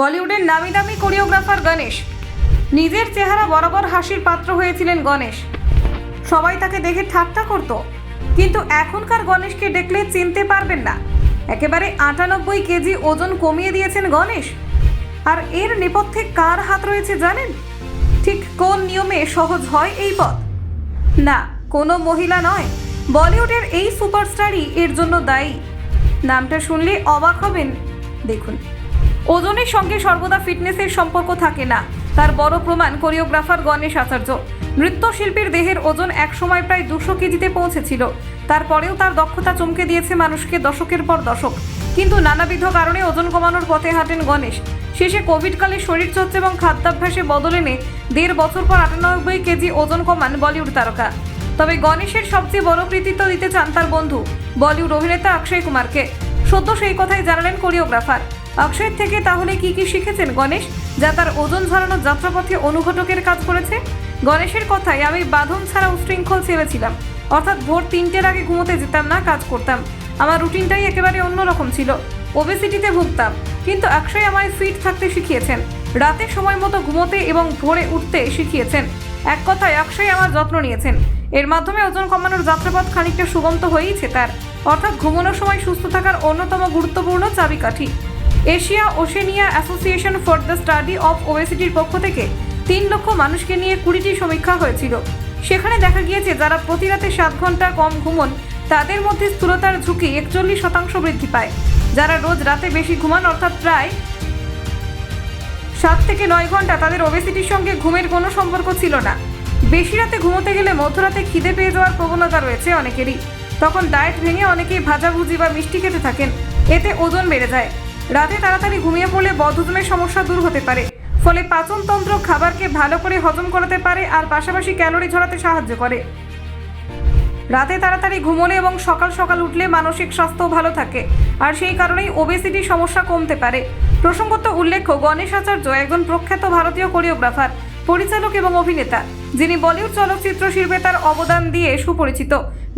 বলিউডের নামি দামি কোরিওগ্রাফার গণেশ। নিজের চেহারা বরাবর হাসির পাত্র হয়েছিলেন গণেশ। সবাই তাকে দেখে ঠাট্টা করত, কিন্তু এখনকার গণেশকে দেখলে চিনতে পারবেন না। একেবারে আটানব্বই কেজি ওজন কমিয়ে দিয়েছেন গণেশ। আর এর নেপথ্যে কার হাত রয়েছে জানেন? ঠিক কোন নিয়মে সহজ হয় এই পথ? না, কোনো মহিলা নয়। বলিউডের এই সুপারস্টারই এর জন্য দায়ী। নামটা শুনলে অবাক হবেন। দেখুন। ওজনের সঙ্গে সর্বদা ফিটনেসের সম্পর্ক থাকে না। তার বড় প্রমাণ কোরিওগ্রাফার গণেশ আচার্য। নৃত্যশিল্পীর দেহের ওজন একসময় প্রায় দুশো কেজিতে পৌঁছেছিল। তারপরেও তার দক্ষতা চমকে দিয়েছে মানুষকে দশকের পর দশক। কিন্তু নানাবিধ কারণে ওজন কমানোর পথে হাঁটেন গণেশ। শেষে কোভিডকালে শরীরচর্চা এবং খাদ্যাভ্যাসে বদল এনে দেড় বছর পর আটানব্বই কেজি ওজন কমান বলিউড তারকা। তবে গণেশের সবচেয়ে বড় কৃতিত্ব দিতে চান তার বন্ধু বলিউড অভিনেতা অক্ষয় কুমারকে। সদ্য সেই কথাই জানালেন কোরিওগ্রাফার। অক্ষয়ের থেকে তাহলে কি কি শিখেছেন, গণেশ? যা তার ওজন ঝরানোর যাত্রাপথে অনুঘটকের কাজ করেছে? গণেশের কথায় আমি বাঁধন ছাড়া উশৃঙ্খল ছেলে ছিলাম অর্থাৎ ভোর তিনটের আগে ঘুমোতে যেতাম না, কাজ করতাম। আমার রুটিনটাই একেবারে অন্যরকম ছিল। ওবেসিটিতে ভুগতাম। কিন্তু অক্ষয় আমায় ফিট থাকতে শিখিয়েছেন। রাতে সময় মতো ঘুমোতে এবং ভোরে উঠতে শিখিয়েছেন। এক কথায় অক্ষয় আমার যত্ন নিয়েছেন। এর মাধ্যমে ওজন কমানোর যাত্রাপথ খানিকটা সুগন্ত হয়েইছে তার। অর্থাৎ ঘুমানোর সময় সুস্থ থাকার অন্যতম গুরুত্বপূর্ণ চাবিকাঠি। Asia Oceania association for the study of ওবেসিটির পক্ষ থেকে তিন লক্ষ মানুষকে নিয়ে কুড়িটি সমীক্ষা হয়েছিল। সেখানে দেখা গিয়েছে, যারা প্রতি রাতে সাত ঘণ্টা কম ঘুমন, তাদের মধ্যে স্থূলতার ঝুঁকি একচল্লিশ শতাংশ বৃদ্ধি পায়। যারা রোজ রাতে বেশি ঘুমান, অর্থাৎ প্রায় সাত থেকে নয় ঘণ্টা তাদের ওবেসিটির সঙ্গে ঘুমের কোনো সম্পর্ক ছিল না। বেশি রাতে ঘুমোতে গেলে মধ্যরাতে খিদে পেয়ে যাওয়ার প্রবণতা রয়েছে অনেকেরই। তখন ডায়েট ভেঙে অনেকেই ভাজাভুজি বা মিষ্টি খেতে থাকেন। এতে ওজন বেড়ে যায়। রাতে তাড়াতাড়ি ঘুমিয়ে পড়লে বদহজমের সমস্যা দূর হতে পারে। ফলে পাচনতন্ত্র খাবারকে ভালো করে হজম করাতে পারে আর পাশাপাশি ক্যালোরি ঝরাতে সাহায্য করে। রাতে তাড়াতাড়ি ঘুমোলে এবং সকাল সকাল উঠলে মানসিক স্বাস্থ্য ভালো থাকে, আর সেই কারণেই ওবেসিটি সমস্যা কমতে পারে। প্রসঙ্গত উল্লেখ্য, গণেশ আচার্য একজন প্রখ্যাত ভারতীয় কোরিওগ্রাফার পরিচালক এবং অভিনেতা। যিনি বলিউড চলচ্চিত্র শিল্পে তার অবদান দিয়ে সুপরিচিত।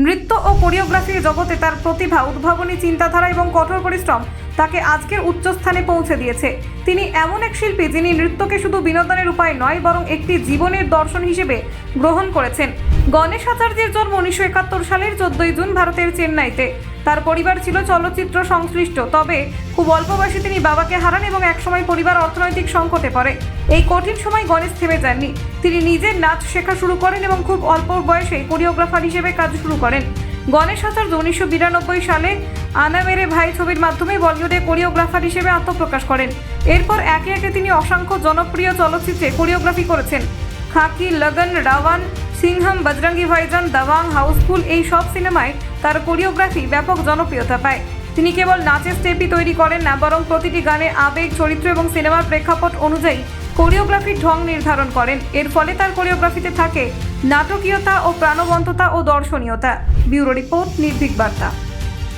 নৃত্য ও কোরিওগ্রাফির জগতে তার প্রতিভা, উদ্ভাবনী চিন্তাধারা এবং কঠোর পরিশ্রম তাকে আজকের উচ্চস্থানে পৌঁছে দিয়েছে। তিনি এমন এক শিল্পী যিনি নৃত্যকে শুধু বিনোদনের উপায় নয়, বরং একটি জীবনের দর্শন হিসেবে গ্রহণ করেছেন। গণেশ আচার্যের জন্ম উনিশশো একাত্তর সালের চোদ্দই জুন ভারতের চেন্নাইতে। তার পরিবার ছিল চলচ্চিত্র সংশ্লিষ্ট, তবে খুব অল্প বয়সে তিনি বাবাকে হারান এবং একসময় পরিবার অর্থনৈতিক সংকটে পড়ে। এই কঠিন সময় গণেশ থেমে যাননি। তিনি নিজের নাচ শেখা শুরু করেন এবং খুব অল্প বয়সে কোরিওগ্রাফার হিসেবে কাজ শুরু করেন। গণেশ আচার্য উনিশশো বিরানব্বই সালে আনা মেরে ভাই ছবির মাধ্যমে বলিউডে কোরিওগ্রাফার হিসেবে আত্মপ্রকাশ করেন। এরপর একে একে তিনি অসংখ্য জনপ্রিয় চলচ্চিত্রে কোরিওগ্রাফি করেছেন। খাকি, লগন, রাওয়ান সিংহাম, বজরঙ্গি ভাইজান দাওয়াং হাউসফুল এই সব সিনেমায় তার কোরিওগ্রাফি ব্যাপক জনপ্রিয়তা পায়। তিনি কেবল নাচের স্টেপই তৈরি করেন না, বরং প্রতিটি গানে আবেগ, চরিত্র এবং সিনেমার প্রেক্ষাপট অনুযায়ী কোরিওগ্রাফির ঢং নির্ধারণ করেন। এর ফলে তার কোরিওগ্রাফিতে থাকে নাটকীয়তা ও প্রাণবন্ততা ও দর্শনীয়তা। ব্যুরো রিপোর্ট, নির্ভীক বার্তা।